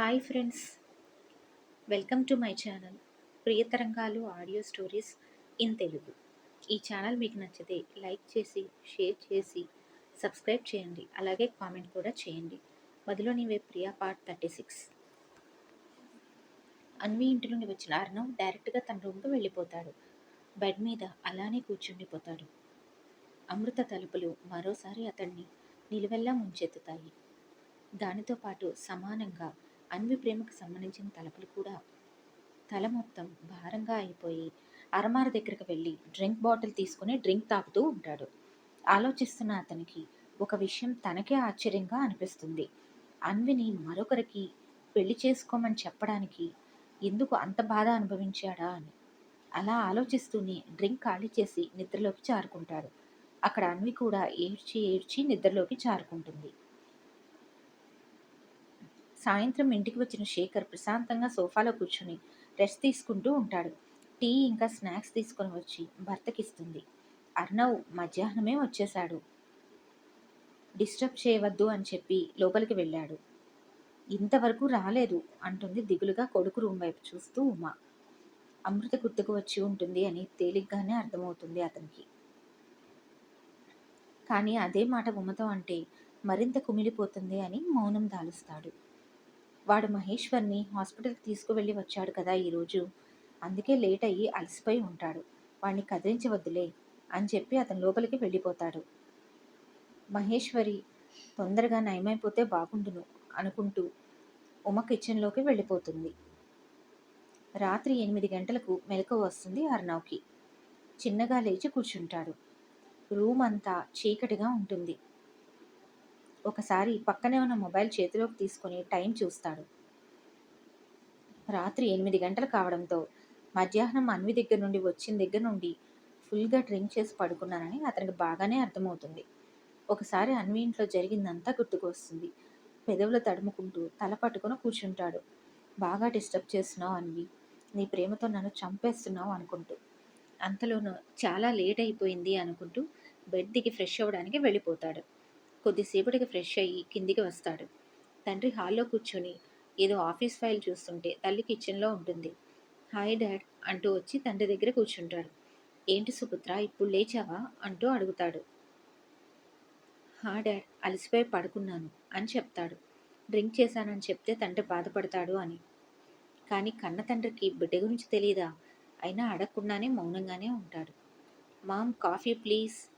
Hi friends. Welcome to my channel. Priyatarangalu audio stories in Telugu. ఈ channel మీకు నచ్చితే like చేసి share చేసి సబ్స్క్రైబ్ చేయండి. అలాగే కామెంట్ కూడా చేయండి. మొదలు నీవే Priya part thirty six. Anvi ఇంటి నుండి వచ్చిన అర్ణవ్ డైరెక్ట్గా తన రూమ్కి వెళ్ళిపోతాడు. బెడ్ మీద అలానే కూర్చుండిపోతాడు. అమృత తలుపులు మరోసారి అతన్ని నిలువెల్లా ముంచెత్తుతాయి. దానితో పాటు సమానంగా అన్వి ప్రేమకు సంబంధించిన తలుపులు కూడా తల మొత్తం భారంగా అయిపోయి అరమార దగ్గరికి వెళ్ళి డ్రింక్ బాటిల్ తీసుకుని డ్రింక్ తాగుతూ ఉంటాడు. ఆలోచిస్తున్న అతనికి ఒక విషయం తనకే ఆశ్చర్యంగా అనిపిస్తుంది. అన్విని మరొకరికి పెళ్ళి చేసుకోమని చెప్పడానికి ఎందుకు అంత బాధ అనుభవించాడా అని. అలా ఆలోచిస్తూనే డ్రింక్ ఖాళీ చేసి నిద్రలోకి జారుకుంటాడు. అక్కడ అన్వి కూడా ఏడ్చి ఏడ్చి నిద్రలోకి జారుకుంటుంది. సాయంత్రం ఇంటికి వచ్చిన శేఖర్ ప్రశాంతంగా సోఫాలో కూర్చొని రెస్ట్ తీసుకుంటూ ఉంటాడు. టీ ఇంకా స్నాక్స్ తీసుకొని వచ్చి భర్తకిస్తుంది. అర్ణవ్ మధ్యాహ్నమే వచ్చేశాడు. డిస్టర్బ్ చేయవద్దు అని చెప్పి లోపలికి వెళ్ళాడు. ఇంతవరకు రాలేదు అంటుంది దిగులుగా కొడుకు రూమ్ వైపు చూస్తూ ఉమా. అమృత గుర్తుకు వచ్చి ఉంటుంది అని తేలిగ్గానే అర్థమవుతుంది అతనికి. కానీ అదే మాట ఉమతో అంటే మరింత కుమిలిపోతుంది అని మౌనం దాలుస్తాడు. వాడు మహేశ్వర్ని హాస్పిటల్కి తీసుకువెళ్ళి వచ్చాడు కదా ఈరోజు అందుకే లేట్ అయ్యి అలసిపోయి ఉంటాడు. వాడిని కదిలించవద్దులే అని చెప్పి అతను లోపలికి వెళ్ళిపోతాడు. మహేశ్వరి తొందరగా నయమైపోతే బాగుండును అనుకుంటూ ఉమ కిచెన్లోకి వెళ్ళిపోతుంది. రాత్రి ఎనిమిది గంటలకు మెలకు వస్తుంది అర్ణవ్కి. చిన్నగా లేచి కూర్చుంటాడు. రూమ్ అంతా చీకటిగా ఉంటుంది. ఒకసారి పక్కనే ఉన్న మొబైల్ చేతిలోకి తీసుకొని టైం చూస్తాడు. రాత్రి ఎనిమిది గంటలు కావడంతో మధ్యాహ్నం అన్వి దగ్గర నుండి వచ్చిన దగ్గర నుండి ఫుల్గా డ్రింక్ చేసి పడుకున్నానని అతనికి బాగానే అర్థమవుతుంది. ఒకసారి అన్వి ఇంట్లో జరిగిందంతా గుర్తుకు వస్తుంది పెదవులు తడుముకుంటూ తల పట్టుకుని కూర్చుంటాడు. బాగా డిస్టర్బ్ చేస్తున్నావు అన్వి. నీ ప్రేమతో నన్ను చంపేస్తున్నావు అనుకుంటూ. అంతలోనూ చాలా లేట్ అయిపోయింది అనుకుంటూ బెడ్ దిగి ఫ్రెష్ అవ్వడానికి వెళ్ళిపోతాడు. కొద్దిసేపటికి ఫ్రెష్ అయ్యి కిందికి వస్తాడు. తండ్రి హాల్లో కూర్చొని ఏదో ఆఫీస్ ఫైల్ చూస్తుంటే తల్లి కిచెన్లో ఉంటుంది. హాయ్ డాడ్ అంటూ వచ్చి తండ్రి దగ్గర కూర్చుంటాడు. ఏంటి సుపుత్ర ఇప్పుడు లేచావా? అంటూ అడుగుతాడు. హా డాడ్ అలసిపోయి పడుకున్నాను అని చెప్తాడు. డ్రింక్ చేశానని చెప్తే తండ్రి బాధపడతాడు అని. కానీ కన్న తండ్రికి బిడ్డ గురించి తెలియదా అయినా అడగకుండానే మౌనంగానే ఉంటాడు. Mom coffee please.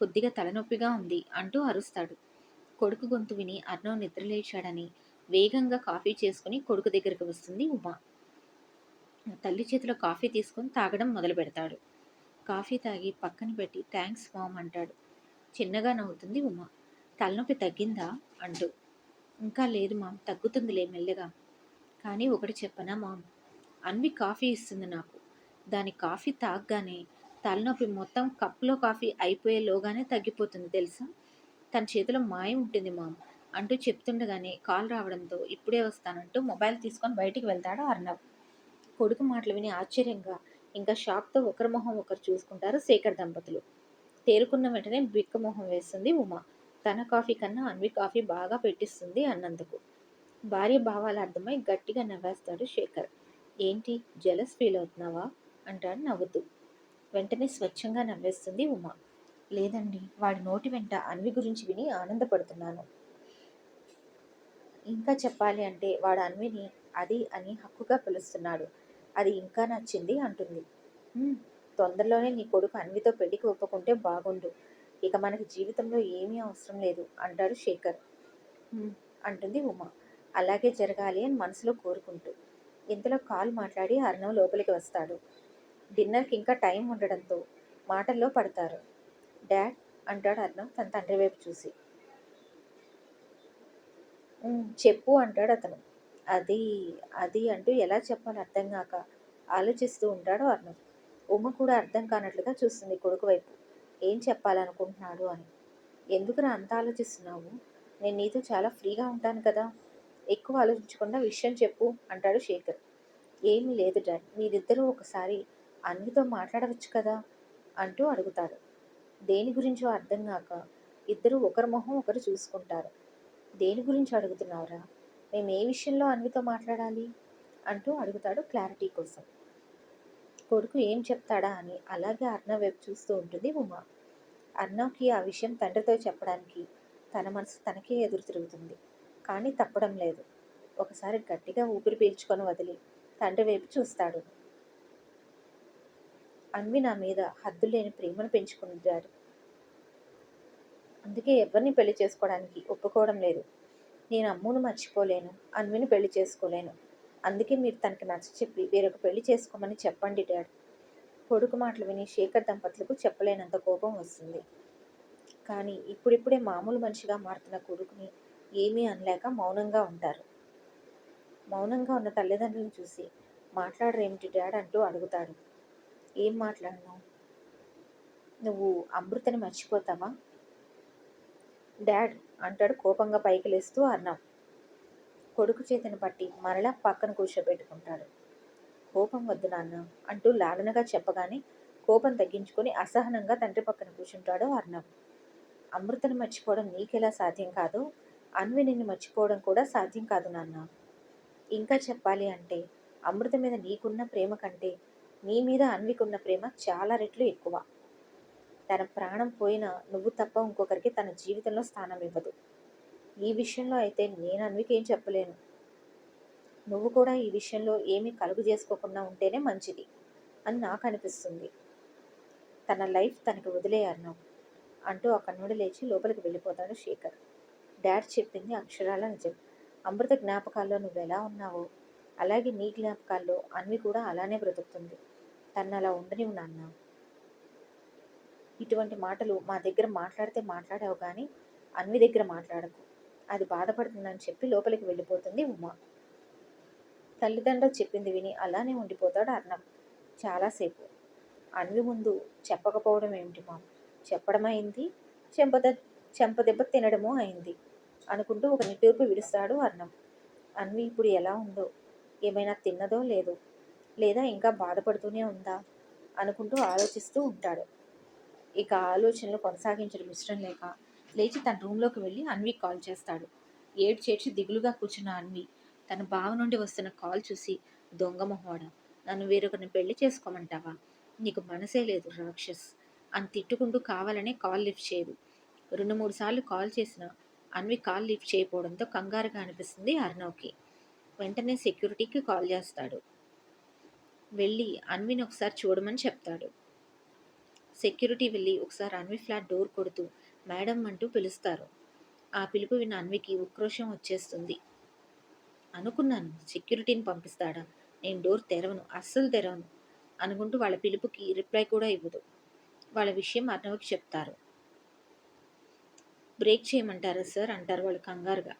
కొద్దిగా తలనొప్పిగా ఉంది అంటూ అరుస్తాడు. కొడుకు గొంతు విని అర్ణవ్ నిద్రలేచాడని వేగంగా కాఫీ చేసుకుని కొడుకు దగ్గరికి వస్తుంది ఉమా. తల్లి చేతిలో కాఫీ తీసుకొని తాగడం మొదలు పెడతాడు కాఫీ తాగి పక్కన పెట్టి థ్యాంక్స్ మామ్ అంటాడు. చిన్నగా నవ్వుతుంది ఉమా. తలనొప్పి తగ్గిందా? అంటూ. ఇంకా లేదు మామ్ తగ్గుతుందిలే మెల్లగా. కానీ ఒకటి చెప్పనా మామ్? అన్వి కాఫీ ఇస్తుంది నాకు. దాని కాఫీ తాగ్గానే తలనొప్పి మొత్తం కప్లో కాఫీ అయిపోయేలోగానే తగ్గిపోతుంది తెలుసా? తన చేతిలో మాయం ఉంటుంది మామ్. అంటూ చెప్తుండగానే కాల్ రావడంతో ఇప్పుడే వస్తానంటూ మొబైల్ తీసుకొని బయటికి వెళ్తాడు అర్ణవ్. కొడుకు మాటలు విని ఆశ్చర్యంగా ఇంకా షాప్తో ఒకరి మొహం ఒకరు చూసుకుంటారు శేఖర్ దంపతులు. తేరుకున్న వెంటనే బిక్క మొహం వేస్తుంది ఉమా. తన కాఫీ కన్నా అన్వి కాఫీ బాగా పెట్టిస్తుంది అన్నందుకు. భార్య భావాలు అర్థమై గట్టిగా నవ్వేస్తాడు శేఖర్. ఏంటి? జలస్ ఫీల్ అవుతున్నావా? అంటాడు నవ్వుతూ. వెంటనే స్వచ్ఛంగా నవ్వేస్తుంది ఉమా. లేదండి వాడి నోటి వెంట అన్వి గురించి విని ఆనందపడుతున్నాను. ఇంకా చెప్పాలి అంటే వాడు అన్విని అది అని హక్కుగా పిలుస్తున్నాడు. అది ఇంకా నచ్చింది అంటుంది. తొందరలోనే నీ కొడుకు అన్వితో పెళ్ళికి ఒప్పుకుంటే బాగుండు. ఇక మనకి జీవితంలో ఏమీ అవసరం లేదు అంటాడు శేఖర్. అంటుంది ఉమా. అలాగే జరగాలి అని మనసులో కోరుకుంటూ. ఇంతలో కాల్ మాట్లాడి అర్ణవ్ లోపలికి వస్తాడు. డిన్నర్కి ఇంకా టైం ఉండడంతో మాటల్లో పడతారు. డాడ్ అంటాడు అర్ణవ్ తన తండ్రి వైపు చూసి. చెప్పు అంటాడు అతను. అది అది అంటూ ఎలా చెప్పాలి అర్థం కాక ఆలోచిస్తూ ఉంటాడు అర్ణవ్. ఉమ్మ కూడా అర్థం కానట్లుగా చూస్తుంది కొడుకు వైపు. ఏం చెప్పాలనుకుంటున్నాడు అని. ఎందుకురా అంత ఆలోచిస్తున్నావు? నేను నీతో చాలా ఫ్రీగా ఉంటాను కదా. ఎక్కువ ఆలోచించకుండా విషయం చెప్పు అంటాడు శేఖర్. ఏమీ లేదు డాడ్. మీరిద్దరూ ఒకసారి అన్నితో మాట్లాడవచ్చు కదా? అంటూ అడుగుతాడు దేని గురించో అర్థం కాక ఇద్దరు ఒకరి మొహం ఒకరు చూసుకుంటారు. దేని గురించి అడుగుతున్నావురా? మేము ఏ విషయంలో అన్వితో మాట్లాడాలి? అంటూ అడుగుతాడు క్లారిటీ కోసం. కొడుకు ఏం చెప్తాడా అని అలాగే అర్ణవ్ వైపు చూస్తూ ఉంటుంది ఉమా. అర్ణవ్కి ఆ విషయం తండ్రితో చెప్పడానికి తన మనసు తనకే ఎదురు తిరుగుతుంది. కానీ తప్పడం లేదు. ఒకసారి గట్టిగా ఊపిరి పీల్చుకొని వదిలి తండ్రి వైపు చూస్తాడు. అన్వి నా మీద హద్దు లేని ప్రేమను పెంచుకుంటారు. అందుకే ఎవరిని పెళ్ళి చేసుకోవడానికి ఒప్పుకోవడం లేదు. నేను అమ్మును మర్చిపోలేను అన్విని పెళ్ళి చేసుకోలేను. అందుకే మీరు తనకి నచ్చ చెప్పి వేరొక పెళ్ళి చేసుకోమని చెప్పండి డాడ్. కొడుకు మాటలు విని శేఖర్ దంపతులకు చెప్పలేనంత కోపం వస్తుంది. కానీ ఇప్పుడిప్పుడే మామూలు మనిషిగా మారుతున్న కొడుకుని ఏమీ అనలేక మౌనంగా ఉంటారు. మౌనంగా ఉన్న తల్లిదండ్రులను చూసి మాట్లాడరేమిటి డాడ్ అంటూ అడుగుతాడు. ఏం మాట్లాడినావు నువ్వు అమృతని మర్చిపోతావా? డాడ్ అంటాడు కోపంగా పైకి లేస్తూ అన్నాం. కొడుకు చేతిని పట్టి మరలా పక్కన కూర్చోబెట్టుకుంటాడు. కోపం వద్దు నాన్న అంటూ లాలనగా చెప్పగానే కోపం తగ్గించుకొని అసహనంగా తండ్రి పక్కన కూర్చుంటాడు అర్ణవ్ అమృతను మర్చిపోవడం నీకెలా సాధ్యం కాదు? అన్వి నిన్ను మర్చిపోవడం కూడా సాధ్యం కాదు నాన్న. ఇంకా చెప్పాలి అంటే అమృత మీద నీకున్న ప్రేమ కంటే నీ మీద అన్వికున్న ప్రేమ చాలా రెట్లు ఎక్కువ. తన ప్రాణం పోయినా నువ్వు తప్ప ఇంకొకరికి తన జీవితంలో స్థానం ఇవ్వదు. ఈ విషయంలో అయితే నేను అన్వికేం చెప్పలేను. నువ్వు కూడా ఈ విషయంలో ఏమీ కలుగు చేసుకోకుండా ఉంటేనే మంచిది అని నాకు అనిపిస్తుంది. తన లైఫ్ తనకి వదిలేయన్నావు అంటూ అక్కడి నుండి లేచి లోపలికి వెళ్ళిపోతాడు శేఖర్. డాడ్ చెప్పింది అక్షరాల నిజం. అమృత జ్ఞాపకాల్లో నువ్వు ఎలా ఉన్నావో అలాగే నీ జ్ఞాపకాల్లో అన్వి కూడా అలానే బ్రతుకుతుంది. తను అలా ఉండనివ్వు నాన్న. ఇటువంటి మాటలు మా దగ్గర మాట్లాడితే మాట్లాడావు కానీ అన్వి దగ్గర మాట్లాడకు. అది బాధపడుతుందని చెప్పి లోపలికి వెళ్ళిపోతుంది ఉమా. తల్లిదండ్రులు చెప్పింది విని అలానే ఉండిపోతాడు అర్ణం చాలాసేపు. అన్వి ముందు చెప్పకపోవడం ఏమిటి మా చెప్పడం అయింది? చెంపద చెంపదెబ్బ తినడము అయింది అనుకుంటూ ఒక నిట్టూర్పు విడుస్తాడు అర్ణం అన్వి ఇప్పుడు ఎలా ఉందో ఏమైనా తిన్నదో లేదో లేదా ఇంకా బాధపడుతూనే ఉందా అనుకుంటూ ఆలోచిస్తూ ఉంటాడు. ఇక ఆలోచనలు కొనసాగించడం ఇష్టం లేక లేచి తన రూమ్లోకి వెళ్ళి అన్వి కాల్ చేస్తాడు. ఏడు చేర్చి దిగులుగా కూర్చున్న అన్వి తన బావ నుండి వస్తున్న కాల్ చూసి దొంగ మొహోడ నన్ను వేరొకరిని పెళ్ళి చేసుకోమంటావా? నీకు మనసే లేదు రాక్షస్ అని తిట్టుకుంటూ కావాలనే కాల్ లిఫ్ట్ చేయదు. రెండు మూడు సార్లు కాల్ చేసిన అన్వి కాల్ లిఫ్ట్ చేయకపోవడంతో కంగారుగా అనిపిస్తుంది అర్ణవ్కి వెంటనే సెక్యూరిటీకి కాల్ చేస్తాడు. వెళ్ళి అన్విని ఒకసారి చూడమని చెప్తాడు. సెక్యూరిటీ వెళ్ళి ఒకసారి అన్వి ఫ్లాట్ డోర్ కొడుతూ మేడం అంటూ పిలుస్తారు. ఆ పిలుపు విన్న అన్వికి ఉక్రోషం వచ్చేస్తుంది. అనుకున్నాను సెక్యూరిటీని పంపిస్తాడా? నేను డోర్ తెరవను అస్సలు తెరవను అనుకుంటూ వాళ్ళ పిలుపుకి రిప్లై కూడా ఇవ్వదు. వాళ్ళ విషయం అర్ణవ్కి చెప్తారు. బ్రేక్ చేయమంటారా సార్? అంటారు వాళ్ళు కంగారుగా.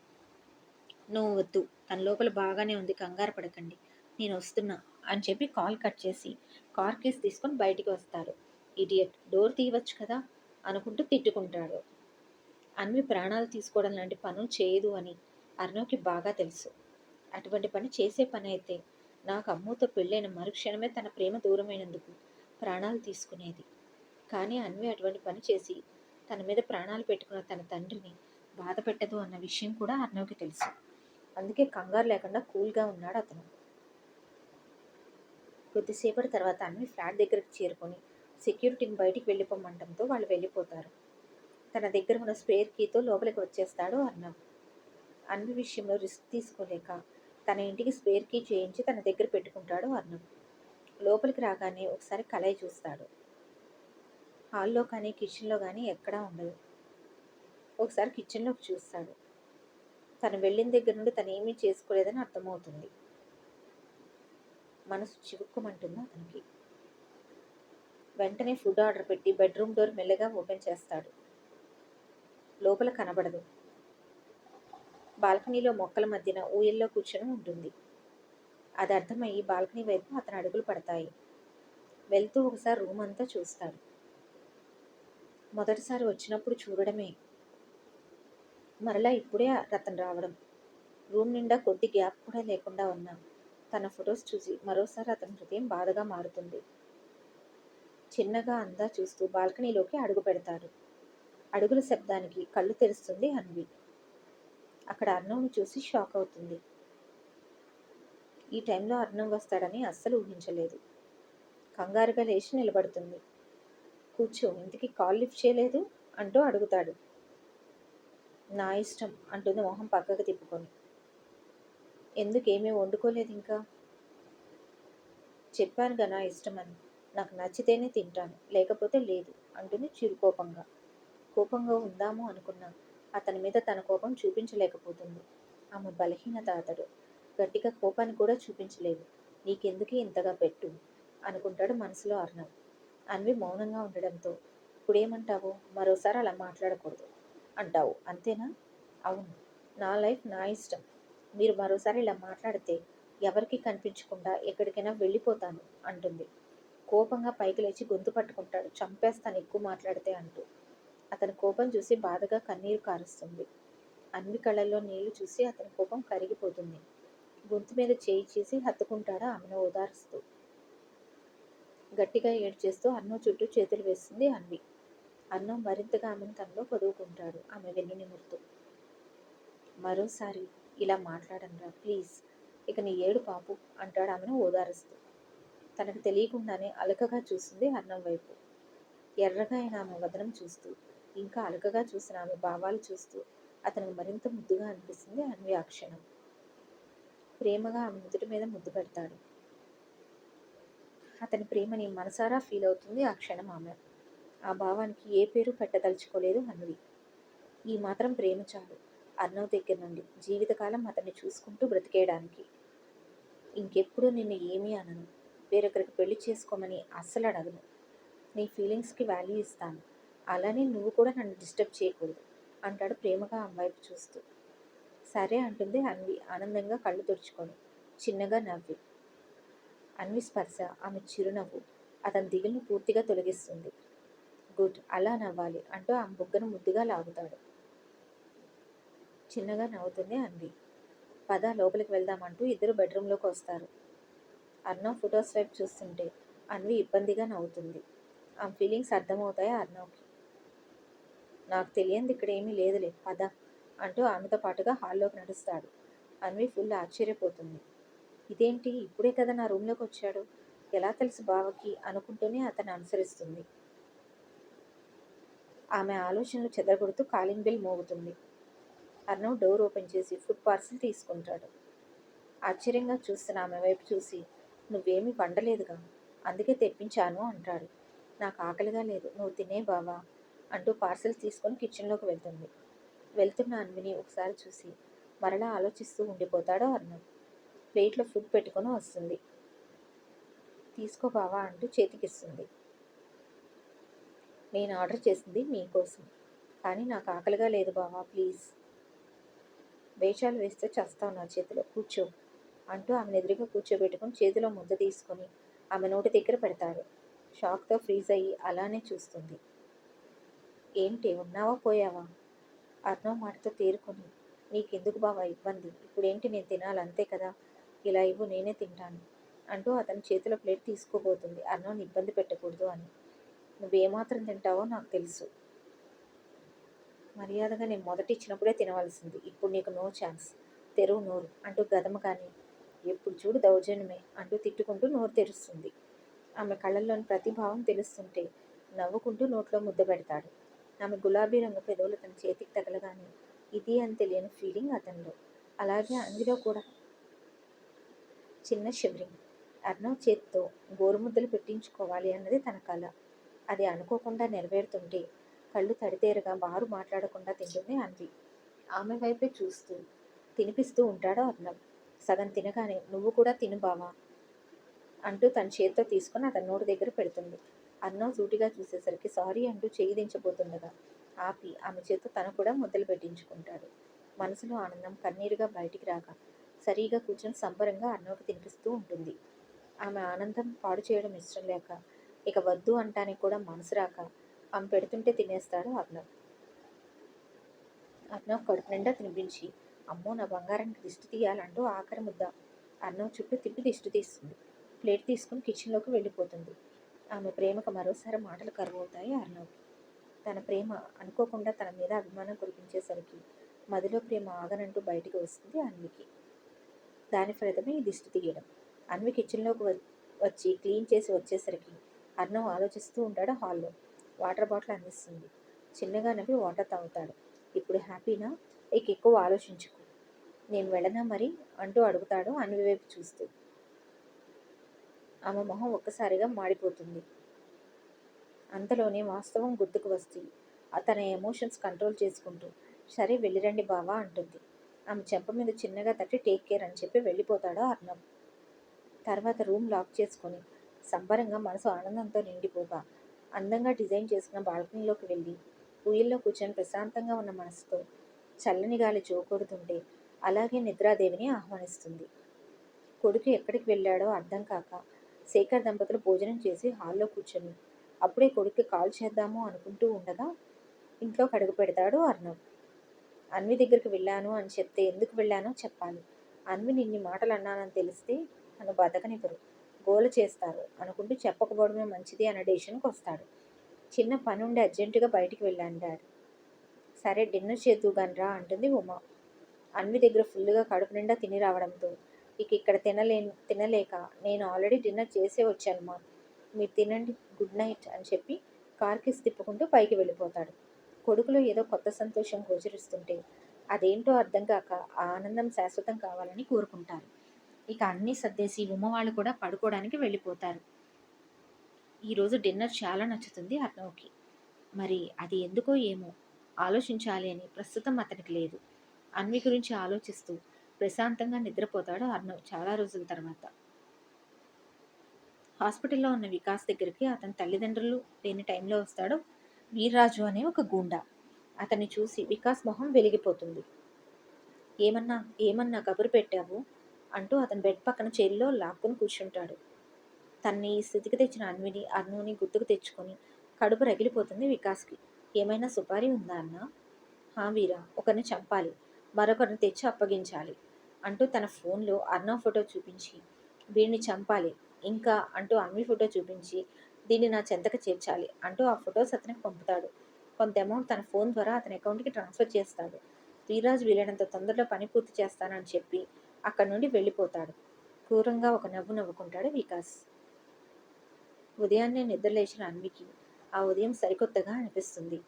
నువ్వు వద్దు తన లోపల బాగానే ఉంది కంగారు పడకండి. నేను వస్తున్నా అని చెప్పి కాల్ కట్ చేసి కార్ కేస్ తీసుకొని బయటికి వస్తారు. ఇడియట్ డోర్ తీయవచ్చు కదా? అనుకుంటూ తిట్టుకుంటాడు. అన్వి ప్రాణాలు తీసుకోవడం లాంటి పనులు చేయదు అని అర్ణవ్కి బాగా తెలుసు. అటువంటి పని చేసే పని అయితే నాకు అమ్మతో పెళ్ళైన మరుక్షణమే తన ప్రేమ దూరమైనందుకు ప్రాణాలు తీసుకునేది. కానీ అన్వి అటువంటి పని చేసి తన మీద ప్రాణాలు పెట్టుకున్న తన తండ్రిని బాధ పెట్టదు అన్న విషయం కూడా అర్ణవ్కి తెలుసు. అందుకే కంగారు లేకుండా కూల్గా ఉన్నాడు అతను. కొద్దిసేపటి తర్వాత అన్వి ఫ్లాట్ దగ్గరికి చేరుకొని సెక్యూరిటీని బయటికి వెళ్ళిపోమంటంతో వాళ్ళు వెళ్ళిపోతారు. తన దగ్గర ఉన్న స్పేర్ కీతో లోపలికి వచ్చేస్తాడు అర్ణవ్. అన్వి విషయంలో రిస్క్ తీసుకోలేక తన ఇంటికి స్పేర్ కీ చేయించి తన దగ్గర పెట్టుకుంటాడు అర్ణవ్. లోపలికి రాగానే ఒకసారి కలయి చూస్తాడు. హాల్లో కానీ కిచెన్లో కానీ ఎక్కడా ఉండదు. ఒకసారి కిచెన్లోకి చూస్తాడు. తను వెళ్ళిన దగ్గర నుండి తను ఏమీ చేసుకోలేదని అర్థమవుతుంది. మనసు చివుక్కుమంటుంది అతనికి. వెంటనే ఫుడ్ ఆర్డర్ పెట్టి బెడ్రూమ్ డోర్ మెల్లగా ఓపెన్ చేస్తాడు. లోపల కనబడదు. బాల్కనీలో మొక్కల మధ్యన ఊయల్లో కూర్చొని ఉంటుంది. అది అర్థమయ్యి బాల్కనీ వైపు అతని అడుగులు పడతాయి. వెళ్తూ ఒకసారి రూమ్ అంతా చూస్తాడు. మొదటిసారి వచ్చినప్పుడు చూడడమే మరలా ఇప్పుడే రతన్ రావడం. రూమ్ నిండా కొద్ది గ్యాప్ కూడా లేకుండా ఉన్నాం. తన ఫొటోస్ చూసి మరోసారి అతని హృదయం బాధగా మారుతుంది. చిన్నగా అందా చూస్తూ బాల్కనీలోకి అడుగు పెడతారు. అడుగుల శబ్దానికి కళ్ళు తెరుస్తుంది అన్వి. అక్కడ అర్ణవ్ని చూసి షాక్ అవుతుంది. ఈ టైంలో అర్ణవ్ వస్తాడని అస్సలు ఊహించలేదు. కంగారుగా లేచి నిలబడుతుంది. కూర్చో ఇంటికి కాల్ లిఫ్ట్ చేయలేదు? అంటూ అడుగుతాడు. నా ఇష్టం అంటుంది మొహం పక్కకు తిప్పుకొని. ఎందుకేమీ వండుకోలేదు ఇంకా? చెప్పానుగా నా ఇష్టమని. నాకు నచ్చితేనే తింటాను లేకపోతే లేదు అంటుంది చిరుకోపంగా. కోపంగా ఉందాము అనుకున్నా అతని మీద తన కోపం చూపించలేకపోతుంది. ఆమె బలహీనత అతడు. గట్టిగా కోపాన్ని కూడా చూపించలేదు. నీకెందుకే ఇంతగా పెట్టు? అనుకుంటాడు మనసులో అర్ణవ్. అన్వి మౌనంగా ఉండడంతో ఇప్పుడేమంటావు? మరోసారి అలా మాట్లాడకూడదు. అంటావు. అంతేనా? అవును. నా లైఫ్ నా ఇష్టం. మీరు మరోసారి ఇలా మాట్లాడితే ఎవరికి కనిపించకుండా ఎక్కడికైనా వెళ్ళిపోతాను అంటుంది. కోపంగా పైకి లేచి గొంతు పట్టుకుంటాడు. చంపేస్తాను ఎక్కువ మాట్లాడితే అంటూ. అతని కోపం చూసి బాధగా కన్నీరు కారుస్తుంది. అన్వి కళ్ళల్లో నీళ్ళు చూసి అతని కోపం కరిగిపోతుంది. గొంతు మీద చేయి చేసి హత్తుకుంటాడు? ఆమెను ఓదారుస్తూ. గట్టిగా ఏడ్చేస్తూ అన్నం చుట్టూ చేతులు వేస్తుంది అన్వి. అన్నం మరింతగా ఆమెను తనలో పొదువుకుంటాడు ఆమె వెన్ను నిమురుతూ మరోసారి ఇలా మాట్లాడనరా ప్లీజ్. ఇక నీ ఏడు పాపు అంటాడు ఆమెను ఓదారుస్తూ. తనకు తెలియకుండానే అలకగా చూస్తుంది అన్నం వైపు. ఎర్రగా అయిన ఆమె వదనం చూస్తూ ఇంకా అలకగా చూసిన ఆమె భావాలు చూస్తూ అతనికి మరింత ముద్దుగా అనిపిస్తుంది అన్వి ఆ క్షణం. ప్రేమగా ఆమె నుదుటి మీద ముద్దు పెడతాడు. అతని ప్రేమని మనసారా ఫీల్ అవుతుంది ఆ క్షణం ఆమె. ఆ భావానికి ఏ పేరు పెట్టదలుచుకోలేదు అన్వి ఈ మాత్రం ప్రేమ చాలు. అర్ణవ్ దగ్గర నుండి జీవితకాలం అతన్ని చూసుకుంటూ బ్రతికేయడానికి. ఇంకెప్పుడు నిన్ను ఏమీ అనను. వేరొకరికి పెళ్ళి చేసుకోమని అస్సలు అడగను. నీ ఫీలింగ్స్కి వాల్యూ ఇస్తాను. అలానే నువ్వు కూడా నన్ను డిస్టర్బ్ చేయకూడదు అంటాడు ప్రేమగా అమ్మాయికి చూస్తూ. సరే అంటుంది అన్వి ఆనందంగా కళ్ళు తుడుచుకొని. చిన్నగా నవ్వి. అన్వి స్పర్శ ఆమె చిరునవ్వు. అతని దిగులను పూర్తిగా తొలగిస్తుంది. గుడ్ అలా నవ్వాలి అంటూ ఆమె బుగ్గను ముద్దుగా లాగుతాడు. చిన్నగా నవ్వుతుంది అన్వి. పద లోపలికి వెళ్దామంటూ ఇద్దరు బెడ్రూమ్లోకి వస్తారు. అర్ణవ్ ఫొటోస్ వైపు చూస్తుంటే అన్వి ఇబ్బందిగా నవ్వుతుంది. ఆమె ఫీలింగ్స్ అర్థమవుతాయి అర్ణవ్కి నాకు తెలియంది ఇక్కడ ఏమీ లేదులే పద అంటూ ఆమెతో పాటుగా హాల్లోకి నడుస్తాడు. అన్వి ఫుల్ ఆశ్చర్యపోతుంది. ఇదేంటి ఇప్పుడే కదా నా రూమ్లోకి వచ్చాడు? ఎలా తెలుసు బావకి? అనుకుంటూనే అతను అనుసరిస్తుంది. ఆమె ఆలోచనలు చెదరగొడుతూ కాలింగ్ బెల్ మోగుతుంది. అర్ణవ్ డోర్ ఓపెన్ చేసి ఫుడ్ పార్సల్ తీసుకుంటాడు. ఆశ్చర్యంగా చూస్తున్న ఆమె వైపు చూసి నువ్వేమీ వండలేదుగా? అందుకే తెప్పించాను అంటాడు. నాకు ఆకలిగా లేదు. నువ్వు తినే బావా అంటూ పార్సిల్ తీసుకొని కిచెన్లోకి వెళ్తుంది. వెళ్తున్న అన్విని ఒకసారి చూసి మరలా ఆలోచిస్తూ ఉండిపోతాడు అర్ణవ్? ప్లేట్లో ఫుడ్ పెట్టుకొని వస్తుంది. తీసుకో బావా అంటూ చేతికిస్తుంది. నేను ఆర్డర్ చేసింది మీకోసం. కానీ నాకు ఆకలిగా లేదు బావా ప్లీజ్. వేషాలు వేస్తే చస్తావు నా చేతిలో. కూర్చో. అంటూ ఆమెను ఎదురుగా కూర్చోబెట్టుకుని చేతిలో ముద్ద తీసుకొని ఆమె నోటి దగ్గర పెడతాడు. షాక్తో ఫ్రీజ్ అయ్యి అలానే చూస్తుంది. ఏంటి ఉన్నావా పోయావా? అర్ణవ్ మాటతో తేరుకొని నీకెందుకు బావా ఇబ్బంది? ఇప్పుడేంటి నేను తినాలి అంతే కదా? ఇలా ఇవ్వు నేనే తింటాను. అంటూ అతని చేతిలో ప్లేట్ తీసుకోబోతుంది. అర్ణవ్ని ఇబ్బంది పెట్టకూడదు అని. నువ్వేమాత్రం తింటావో నాకు తెలుసు. మర్యాదగా నేను మొదట ఇచ్చినప్పుడే తినవలసింది. ఇప్పుడు నీకు నో ఛాన్స్. తెరువు నోరు అంటూ గదమ కానీ ఎప్పుడు చూడు దౌర్జన్యమే అంటూ తిట్టుకుంటూ నోరు తెరుస్తుంది. ఆమె కళ్ళల్లోని ప్రతిభావం తెలుస్తుంటే నవ్వుకుంటూ నోట్లో ముద్ద పెడతాడు. ఆమె గులాబీ రంగు పెదవులు తన చేతికి తగలగానే ఇది అని తెలియని ఫీలింగ్ అతనిలో. అలాగే అందులో కూడా. చిన్న షివరింగ్ అర్ణవ్ చేత్తో గోరుముద్దలు పెట్టించుకోవాలి అన్నది తన కళ అది అనుకోకుండా నెరవేరుతుంటే కళ్ళు తడితేరగా బారు మాట్లాడకుండా తింటుంది అన్వి. ఆమె వైపే చూస్తూ తినిపిస్తూ ఉంటాడు అర్ణం సగం తినగానే నువ్వు కూడా తిను బావా అంటూ తన చేత్తో తీసుకొని అతని నోటి దగ్గర పెడుతుంది. అర్ణవ్ సూటిగా చూసేసరికి సారీ అంటూ చేయి దించబోతుండగా ఆపి ఆమె చేతితో తను కూడా ముద్దలు పెట్టించుకుంటాడు. మనసులో ఆనందం కన్నీరుగా బయటికి రాక సరిగా కూర్చొని సంబరంగా అర్ణవ్కి తినిపిస్తూ ఉంటుంది. ఆమె ఆనందం పాడు చేయడం ఇష్టం లేక ఇక వద్దు అంటానికి కూడా మనసు రాక ఆమె పెడుతుంటే తినేస్తాడు అర్ణవ్ అర్ణవ్ కడుపు నిండా తినిపించి అమ్మో నా బంగారానికి దిష్టి తీయాలంటూ ఆఖరి ముద్ద. అర్ణవ్ చుట్టూ తిప్పి దిష్టి తీస్తుంది. ప్లేట్ తీసుకుని కిచెన్లోకి వెళ్ళిపోతుంది. ఆమె ప్రేమకు మరోసారి మాటలు కరువవుతాయి అర్ణవ్కి తన ప్రేమ అనుకోకుండా తన మీద అభిమానం కురిపించేసరికి మదిలో ప్రేమ ఆగనంటూ బయటికి వస్తుంది అన్వికి. దాని ఫలితమే ఈ దిష్టి తీయడం. అన్వి కిచెన్లోకి వచ్చి క్లీన్ చేసి వచ్చేసరికి అర్ణవ్ ఆలోచిస్తూ ఉంటాడు హాల్లో. వాటర్ బాటిల్ అందిస్తుంది. చిన్నగా నవ్వి వాటర్ తాగుతాడు. ఇప్పుడు హ్యాపీనా? ఇక ఎక్కువ ఆలోచించుకు. నేను వెళ్ళనా మరి? అంటూ అడుగుతాడు అన్వి వైపు చూస్తూ. ఆమె మొహం ఒక్కసారిగా మాడిపోతుంది. అంతలోనే వాస్తవం గుర్తుకు వస్తుంది. తన ఎమోషన్స్ కంట్రోల్ చేసుకుంటూ సరే వెళ్ళిరండి బావా అంటుంది. ఆమె చెంప మీద చిన్నగా తట్టి టేక్ కేర్ అని చెప్పి వెళ్ళిపోతాడు అర్ణం తర్వాత రూమ్ లాక్ చేసుకొని సంబరంగా మనసు ఆనందంతో నిండిపోగా అందంగా డిజైన్ చేసుకున్న బాల్కనీలోకి వెళ్ళి ఊయిల్లో కూర్చొని ప్రశాంతంగా ఉన్న మనసుతో చల్లని గాలి చూకూడుతుంటే అలాగే నిద్రాదేవిని ఆహ్వానిస్తుంది. కొడుకు ఎక్కడికి వెళ్ళాడో అర్థం కాక శేఖర్ దంపతులు భోజనం చేసి హాల్లో కూర్చొని అప్పుడే కొడుక్కి కాల్ చేద్దాము అనుకుంటూ ఉండగా ఇంట్లో కడుగు పెడతాడు అర్ణవ్. అన్వి దగ్గరికి వెళ్ళాను అని చెప్తే ఎందుకు వెళ్ళానో చెప్పాలి. అన్వి నిన్ని మాటలు అన్నానని తెలిస్తే నన్ను బతకనివ్వరు. గోలు చేస్తారు. అనుకుంటూ చెప్పకపోవడమే మంచిది అన్న డెసిషన్కి వస్తాడు చిన్న పని ఉండి అర్జెంటుగా బయటికి వెళ్ళాను సరే డిన్నర్ చేద్దు రా అంటుంది ఉమా. అన్వి దగ్గర ఫుల్గా కడుపు నిండా తిని రావడంతో ఇక ఇక్కడ తినలే తినలేక నేను ఆల్రెడీ డిన్నర్ చేసే వచ్చాను మా. మీరు తినండి గుడ్ నైట్ అని చెప్పి కార్కి తిప్పుకుంటూ పైకి వెళ్ళిపోతాడు. కొడుకులో ఏదో కొత్త సంతోషం గోచరిస్తుంటే అదేంటో అర్థం కాక ఆ ఆనందం శాశ్వతం కావాలని కోరుకుంటారు. ఇక అన్నీ సర్దేసి ఉమ్మ వాళ్ళు కూడా పడుకోవడానికి వెళ్ళిపోతారు. ఈరోజు డిన్నర్ చాలా నచ్చుతుంది అర్ణవ్కి మరి అది ఎందుకో ఏమో ఆలోచించాలి అని ప్రస్తుతం అతనికి లేదు. అన్వి గురించి ఆలోచిస్తూ ప్రశాంతంగా నిద్రపోతాడు అర్ణవ్ చాలా రోజుల తర్వాత. హాస్పిటల్లో ఉన్న వికాస్ దగ్గరికి అతని తల్లిదండ్రులు లేని టైంలో వస్తాడు వీర్రాజు అనే ఒక గూండా. అతన్ని చూసి వికాస్ మొహం వెలిగిపోతుంది. ఏమన్నా ఏమన్నా కబురు పెట్టావు? అంటూ అతని బెడ్ పక్కన చైర్లో లాక్కుని కూర్చుంటాడు. తన్ని ఈ స్థితికి తెచ్చిన అన్విని అర్ణుని గుర్తుకు తెచ్చుకొని కడుపు రగిలిపోతుంది వికాస్కి. ఏమైనా సుపారీ ఉందా అన్నా? హా వీరా ఒకరిని చంపాలి మరొకరిని తెచ్చి అప్పగించాలి అంటూ తన ఫోన్లో అర్ణవ్ ఫోటో చూపించి వీడిని చంపాలి ఇంకా అంటూ అన్వి ఫోటో చూపించి దీన్ని నా చెంతకు చేర్చాలి అంటూ ఆ ఫొటోస్ అతనికి పంపుతాడు. కొంత అమౌంట్ తన ఫోన్ ద్వారా అతని అకౌంట్కి ట్రాన్స్ఫర్ చేస్తాడు. వీరాజు వీలైనంత తొందరలో పని పూర్తి చేస్తానని చెప్పి అక్కడి నుండి వెళ్ళిపోతాడు. క్రూరంగా ఒక నవ్వు నవ్వుకుంటాడు వికాస్. ఉదయాన్నే నిద్రలేచిన అన్వికి ఆ ఉదయం సరికొత్తగా అనిపిస్తుంది.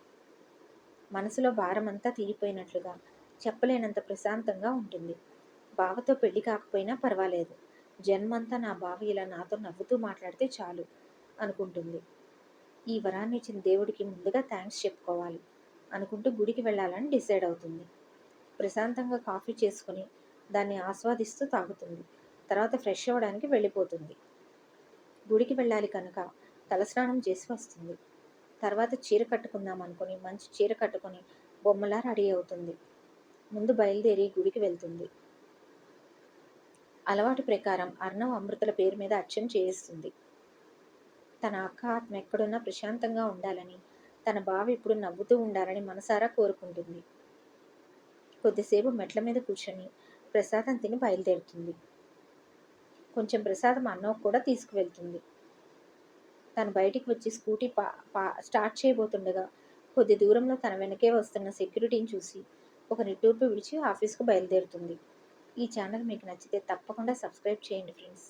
మనసులో భారమంతా తీరిపోయినట్లుగా చెప్పలేనంత ప్రశాంతంగా ఉంటుంది. బావతో పెళ్ళి కాకపోయినా పర్వాలేదు. జన్మంతా నా బావ ఇలా నాతో నవ్వుతూ మాట్లాడితే చాలు అనుకుంటుంది. ఈ వరాన్ని ఇచ్చిన దేవుడికి ముందుగా థ్యాంక్స్ చెప్పుకోవాలి అనుకుంటూ గుడికి వెళ్ళాలని డిసైడ్ అవుతుంది. ప్రశాంతంగా కాఫీ చేసుకుని దాన్ని ఆస్వాదిస్తూ తాగుతుంది. తర్వాత ఫ్రెష్ అవ్వడానికి వెళ్ళిపోతుంది. గుడికి వెళ్ళాలి కనుక తలస్నానం చేసి వస్తుంది. తర్వాత చీర కట్టుకుందాం అనుకుని మంచి చీర కట్టుకొని బొమ్మలా రెడీ అవుతుంది. ముందు బయలుదేరి గుడికి వెళ్తుంది. అలవాటు ప్రకారం అర్ణవ్ అమృతల పేరు మీద అర్చన చేయిస్తుంది. తన అక్క ఆత్మ ఎక్కడున్నా ప్రశాంతంగా ఉండాలని తన బావ ఇప్పుడు నవ్వుతూ ఉండాలని మనసారా కోరుకుంటుంది. కొద్దిసేపు మెట్ల మీద కూర్చొని ప్రసాదం తిని బయలుదేరుతుంది. కొంచెం ప్రసాదం అన్నం కూడా తీసుకువెళ్తుంది. తను బయటికి వచ్చి స్కూటీ పా పా స్టార్ట్ చేయబోతుండగా కొద్ది దూరంలో తన వెనకే వస్తున్న సెక్యూరిటీని చూసి ఒక నిట్టూర్పు విడిచి ఆఫీస్కు బయలుదేరుతుంది. ఈ ఛానల్ మీకు నచ్చితే తప్పకుండా సబ్స్క్రైబ్ చేయండి ఫ్రెండ్స్.